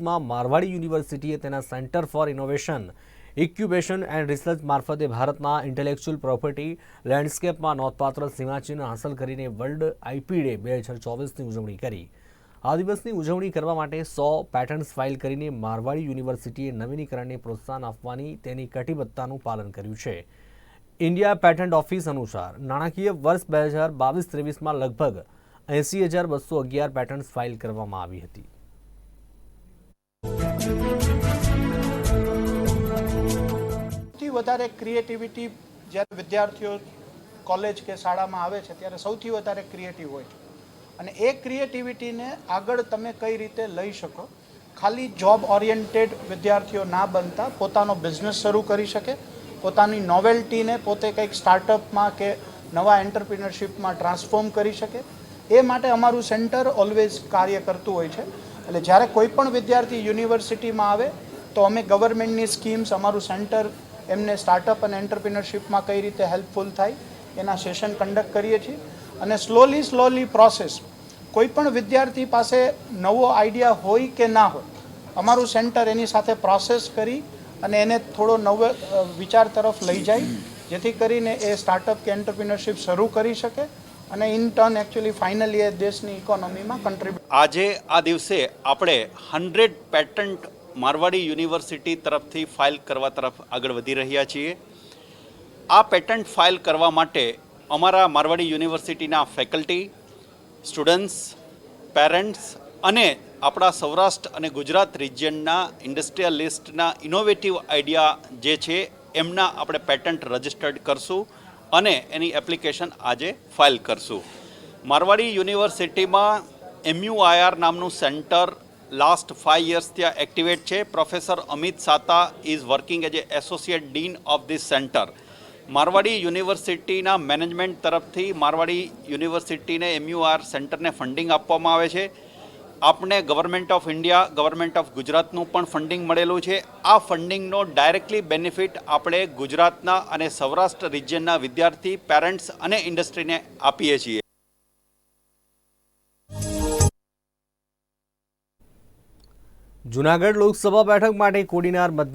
માં મારવાડી યુનિવર્સિટીએ તેના centre for innovation, incubation and research મારફતે ભારતના ઇન્ટેલેક્ચ્યુઅલ પ્રોપર્ટી લેન્ડસ્કેપમાં નોંધપાત્ર સીમાચિહ્ન હાંસલ કરીને વર્લ્ડ આઈપી ડે બે હજાર ચોવીસની ઉજવણી કરી. આ દિવસની ઉજવણી કરવા માટે સો પેટર્ન્સ ફાઇલ કરીને મારવાડી યુનિવર્સિટીએ નવીનીકરણને પ્રોત્સાહન આપવાની તેની કટિબદ્ધતાનું પાલન કર્યું છે. ઇન્ડિયા પેટન્ટ ઓફિસ અનુસાર, નાણાકીય વર્ષ બે હજાર બાવીસ ત્રેવીસમાં લગભગ એંસી હજાર બસો અગિયાર પેટર્ન્સ ફાઇલ કરવામાં આવી હતી. સૌથી વધારે ક્રિએટિવિટી જ્યારે વિદ્યાર્થીઓ કોલેજ કે શાળામાં આવે છે, ત્યારે સૌથી વધારે ક્રિએટિવ હોય છે. અને એ ક્રિએટિવિટીને આગળ તમે કઈ રીતે લઈ શકો? ખાલી જોબ ઓરિએન્ટેડ વિદ્યાર્થીઓ ના બનતા પોતાનો બિઝનેસ શરૂ કરી શકે, પોતાની નોવેલ્ટીને પોતે કંઈક સ્ટાર્ટઅપમાં કે નવા એન્ટરપ્રિનરશિપમાં ટ્રાન્સફોર્મ કરી શકે. એ માટે અમારું સેન્ટર ઓલવેઝ કાર્ય કરતું હોય છે. એટલે જ્યારે કોઈ પણ વિદ્યાર્થી યુનિવર્સિટીમાં આવે, તો અમે ગવર્મેન્ટની સ્કીમ્સ, અમારું સેન્ટર એમને સ્ટાર્ટઅપ અને એન્ટરપ્રિનરશિપમાં કઈ રીતે હેલ્પફુલ થાય, એના સેશન કન્ડક્ટ કરીએ છીએ. અને સ્લોલી સ્લોલી પ્રોસેસ કોઈ પણ વિદ્યાર્થી પાસે નવો આઈડિયા હોય કે ના હોય, અમારું સેન્ટર એની સાથે પ્રોસેસ કરી અને એને થોડો નવો વિચાર તરફ લઈ જાય, જેથી કરીને એ સ્ટાર્ટઅપ કે એન્ટરપ્રિનરશિપ શરૂ કરી શકે. અને ઇન ટર્ન એકચ્યુઅલી ફાઇનલી એ દેશની ઇકોનોમીમાં કન્ટ્રીબ્યુટ આજે આ દિવસે આપણે હંડ્રેડ પેટન્ટ મારવાડી યુનિવર્સિટી તરફથી ફાઇલ કરવા તરફ આગળ વધી રહ્યા છીએ. આ પેટન્ટ ફાઇલ કરવા માટે અમારા મારવાડી યુનિવર્સિટીના ફેકલ્ટી સ્ટુડન્ટ્સ પેરેન્ટ્સ અને આપણા સૌરાષ્ટ્ર અને ગુજરાત રિજિયનના ઇન્ડસ્ટ્રીયલિસ્ટના ઇનોવેટિવ આઈડિયા જે છે, એમના આપણે પેટન્ટ રજિસ્ટર્ડ કરશું. અને એની એપ્લિકેશન આજે ફાઇલ કરશું. મારવાડી યુનિવર્સિટીમાં એમયુઆઈઆર નામનું સેન્ટર લાસ્ટ ફાઇવ યર્સ ત્યાં એક્ટિવેટ છે. Professor Amit Sata is working as a associate dean of this centre Marwadi યુનિવર્સિટીના મેનેજમેન્ટ તરફથી મારવાડી યુનિવર્સિટીને એમયુઆર સેન્ટરને ફંડિંગ આપવામાં આવે છે. આપને government of India government of ગુજરાતનું પણ ફંડિંગ મળેલું છે. આ ફંડિંગનો ડાયરેક્ટલી બેનિફિટ આપણે ગુજરાતના અને સૌરાષ્ટ્ર રિજિયનના વિદ્યાર્થી પેરેન્ટ્સ અને ઇન્ડસ્ટ્રીને આપીએ છીએ. જુનાગઢ લોકસભા બેઠક માટે કોડીનાર મધ્ય